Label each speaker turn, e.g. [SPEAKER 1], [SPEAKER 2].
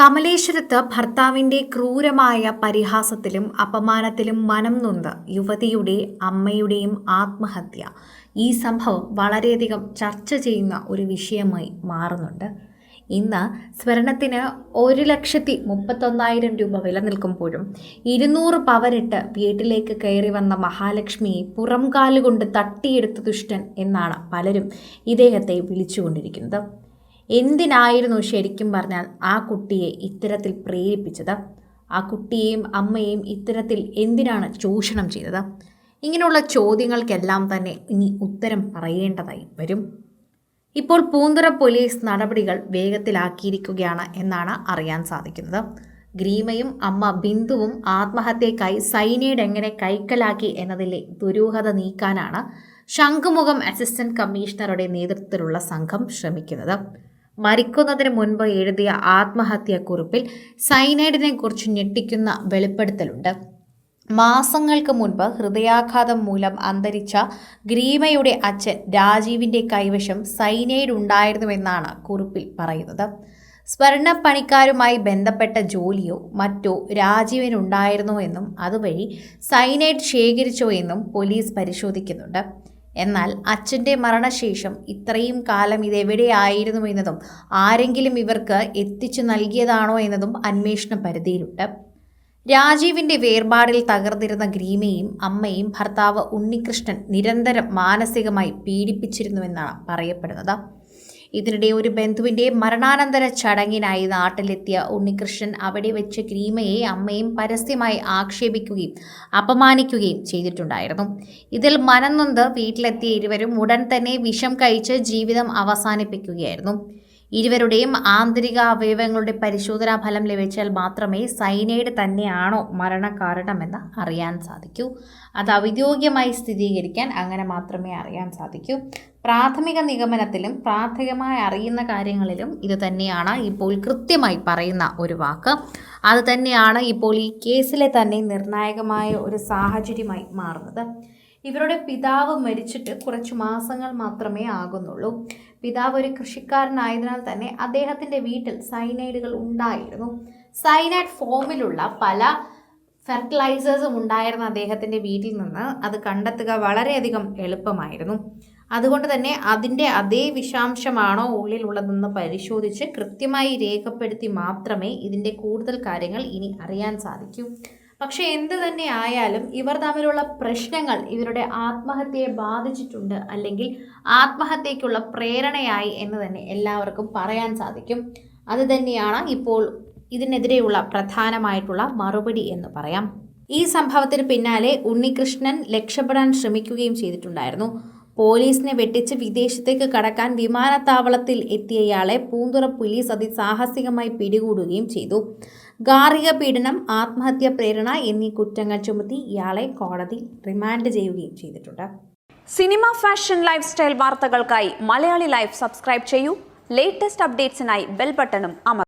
[SPEAKER 1] കമലേശ്വരത്ത് ഭർത്താവിന്റെ ക്രൂരമായ പരിഹാസത്തിലും അപമാനത്തിലും മനം നൊന്ത് യുവതിയുടെ അമ്മയുടെയും ആത്മഹത്യ. ഈ സംഭവം വളരെയധികം ചർച്ച ചെയ്യുന്ന ഒരു വിഷയമായി മാറുന്നുണ്ട്. ഇന്ന് സ്വർണത്തിന് ഒരു ലക്ഷത്തി മുപ്പത്തൊന്നായിരം രൂപ വില നിൽക്കുമ്പോഴും ഇരുന്നൂറ് പവനിട്ട് വീട്ടിലേക്ക് കയറി വന്ന മഹാലക്ഷ്മിയെ പുറംകാലുകൊണ്ട് തട്ടിയെടുത്ത ദുഷ്ടൻ എന്നാണ് പലരും ഇദ്ദേഹത്തെ വിളിച്ചുകൊണ്ടിരിക്കുന്നത്. എന്തിനായിരുന്നു ശരിക്കും പറഞ്ഞാൽ ആ കുട്ടിയെ ഇത്തരത്തിൽ പ്രേരിപ്പിച്ചത്? ആ കുട്ടിയെയും അമ്മയെയും ഇത്തരത്തിൽ എന്തിനാണ് ചൂഷണം ചെയ്തത്? ഇങ്ങനെയുള്ള ചോദ്യങ്ങൾക്കെല്ലാം തന്നെ ഇനി ഉത്തരം പറയേണ്ടതായി വരും. ഇപ്പോൾ പൂന്തുറ പോലീസ് നടപടികൾ വേഗത്തിലാക്കിയിരിക്കുകയാണ് എന്നാണ് അറിയാൻ സാധിക്കുന്നത്. ഗ്രീമയും അമ്മ ബിന്ദുവും ആത്മഹത്യക്കായി സൈനൈഡ് എങ്ങനെ കൈക്കലാക്കി എന്നതിലെ ദുരൂഹത നീക്കാനാണ് ശംഖുമുഖം അസിസ്റ്റന്റ് കമ്മീഷണറുടെ നേതൃത്വത്തിലുള്ള സംഘം ശ്രമിക്കുന്നത്. മരിക്കുന്നതിന് മുൻപ് എഴുതിയ ആത്മഹത്യാക്കുറിപ്പിൽ സൈനൈഡിനെ കുറിച്ച് ഞെട്ടിക്കുന്ന വെളിപ്പെടുത്തലുണ്ട്. മാസങ്ങൾക്ക് മുൻപ് ഹൃദയാഘാതം മൂലം അന്തരിച്ച ഗ്രീമയുടെ അച്ഛൻ രാജീവിന്റെ കൈവശം സൈനൈഡ് ഉണ്ടായിരുന്നുവെന്നാണ് കുറിപ്പിൽ പറയുന്നത്. സ്വർണപ്പണിക്കാരുമായി ബന്ധപ്പെട്ട ജോലിയോ മറ്റോ രാജീവിനുണ്ടായിരുന്നോ എന്നും അതുവഴി സൈനൈഡ് ശേഖരിച്ചോ എന്നും പോലീസ് പരിശോധിക്കുന്നുണ്ട്. എന്നാൽ അച്ഛന്റെ മരണശേഷം ഇത്രയും കാലം ഇതെവിടെയായിരുന്നു എന്നതും ആരെങ്കിലും ഇവർക്ക് എത്തിച്ചു നൽകിയതാണോ എന്നതും അന്വേഷണ പരിധിയിലുണ്ട്. രാജീവിന്റെ വേർപാടിൽ തകർന്നിരുന്ന ഗ്രീമയും അമ്മയും ഭർത്താവ് ഉണ്ണികൃഷ്ണൻ നിരന്തരം മാനസികമായി പീഡിപ്പിച്ചിരുന്നുവെന്നാണ് പറയപ്പെടുന്നത്. ഇതിനിടെ ഒരു ബന്ധുവിന്റെ മരണാനന്തര ചടങ്ങിനായി നാട്ടിലെത്തിയ ഉണ്ണികൃഷ്ണൻ അവിടെ വെച്ച് ഗ്രീമയെ അമ്മയും പരസ്യമായി ആക്ഷേപിക്കുകയും അപമാനിക്കുകയും ചെയ്തിട്ടുണ്ടായിരുന്നു. ഇതിൽ മനംനൊന്ത് വീട്ടിലെത്തിയ ഇരുവരും ഉടൻ തന്നെ വിഷം കഴിച്ച് ജീവിതം അവസാനിപ്പിക്കുകയായിരുന്നു. ഇരുവരുടെയും ആന്തരിക അവയവങ്ങളുടെ പരിശോധനാ ഫലം ലഭിച്ചാൽ മാത്രമേ സൈനൈഡ് തന്നെയാണോ മരണകാരണമെന്ന് അറിയാൻ സാധിക്കൂ. അത് ഔദ്യോഗികമായി സ്ഥിരീകരിക്കാൻ അങ്ങനെ മാത്രമേ അറിയാൻ സാധിക്കൂ. പ്രാഥമിക നിഗമനത്തിലും പ്രാഥമികമായി അറിയുന്ന കാര്യങ്ങളിലും ഇത് തന്നെയാണ് ഇപ്പോൾ കൃത്യമായി പറയുന്ന ഒരു വാക്ക്. അത് തന്നെയാണ് ഇപ്പോൾ ഈ കേസിലെ തന്നെ നിർണായകമായ ഒരു സാഹചര്യമായി മാറുന്നത്. ഇവരുടെ പിതാവ് മരിച്ചിട്ട് കുറച്ച് മാസങ്ങൾ മാത്രമേ ആകുന്നുള്ളൂ. പിതാവ് ഒരു കൃഷിക്കാരനായതിനാൽ തന്നെ അദ്ദേഹത്തിന്റെ വീട്ടിൽ സൈനൈഡുകൾ ഉണ്ടായിരുന്നു. സൈനൈഡ് ഫോമിലുള്ള പല ഫെർട്ടിലൈസേഴ്സും ഉണ്ടായിരുന്ന അദ്ദേഹത്തിന്റെ വീട്ടിൽ നിന്ന്. അത് കണ്ടെത്തുക വളരെയധികം എളുപ്പമായിരുന്നു. അതുകൊണ്ട് തന്നെ അതിന്റെ അതേ വിഷാംശമാണോ ഉള്ളിലുള്ളതെന്ന് പരിശോധിച്ച് കൃത്യമായി രേഖപ്പെടുത്തി മാത്രമേ ഇതിന്റെ കൂടുതൽ കാര്യങ്ങൾ ഇനി അറിയാൻ സാധിക്കൂ. പക്ഷേ എന്ത് തന്നെ ആയാലും ഇവർ തമ്മിലുള്ള പ്രശ്നങ്ങൾ ഇവരുടെ ആത്മഹത്യയെ ബാധിച്ചിട്ടുണ്ട് അല്ലെങ്കിൽ ആത്മഹത്യയ്ക്കുള്ള പ്രേരണയായി എന്ന് തന്നെ എല്ലാവർക്കും പറയാൻ സാധിക്കും. അത് തന്നെയാണ് ഇപ്പോൾ ഇതിനെതിരെയുള്ള പ്രധാനമായിട്ടുള്ള മറുപടി എന്ന് പറയാം. ഈ സംഭവത്തിന് പിന്നാലെ ഉണ്ണികൃഷ്ണൻ രക്ഷപ്പെടാൻ ശ്രമിക്കുകയും ചെയ്തിട്ടുണ്ടായിരുന്നു. പോലീസിനെ വെട്ടിച്ച് വിദേശത്തേക്ക് കടക്കാൻ വിമാനത്താവളത്തിൽ എത്തിയയാളെ പൂന്തുറ പോലീസ് അതിസാഹസികമായി പിടികൂടുകയും ചെയ്തു. ഗാർഹിക പീഡനം ആത്മഹത്യ പ്രേരണ എന്നീ കുറ്റങ്ങൾ ചുമത്തി ഇയാളെ കോടതി റിമാൻഡ് ചെയ്യുകയും ചെയ്തിട്ടുണ്ട്.
[SPEAKER 2] സിനിമ ഫാഷൻ ലൈഫ് സ്റ്റൈൽ വാർത്തകൾക്കായി മലയാളി ലൈഫ് സബ്സ്ക്രൈബ് ചെയ്യൂ. ലേറ്റസ്റ്റ് അപ്ഡേറ്റ്സിനായി ബെൽ ബട്ടണും അമർ